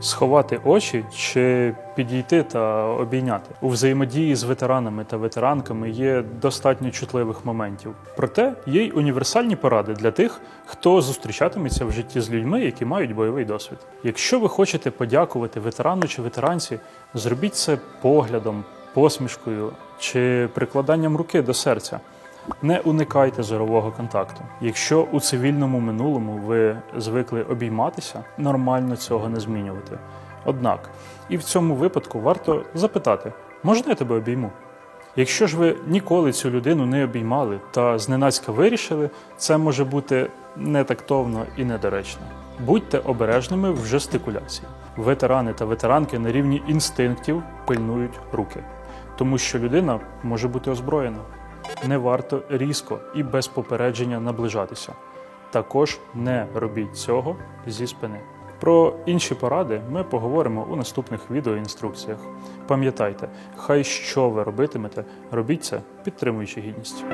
Сховати очі чи підійти та обійняти у взаємодії з ветеранами та ветеранками є достатньо чутливих моментів. Проте є й універсальні поради для тих, хто зустрічатиметься в житті з людьми, які мають бойовий досвід. Якщо ви хочете подякувати ветерану чи ветеранці, зробіть це поглядом, посмішкою чи прикладанням руки до серця. Не уникайте зорового контакту. Якщо у цивільному минулому ви звикли обійматися, нормально цього не змінювати. Однак, і в цьому випадку варто запитати: можна я тебе обійму? Якщо ж ви ніколи цю людину не обіймали та зненацька вирішили, це може бути нетактовно і недоречно. Будьте обережними в жестикуляції. Ветерани та ветеранки на рівні інстинктів пильнують руки, тому що людина може бути озброєна. Не варто різко і без попередження наближатися. Також не робіть цього зі спини. Про інші поради ми поговоримо у наступних відеоінструкціях. Пам'ятайте, хай що ви робитимете, робіть це підтримуючи гідність.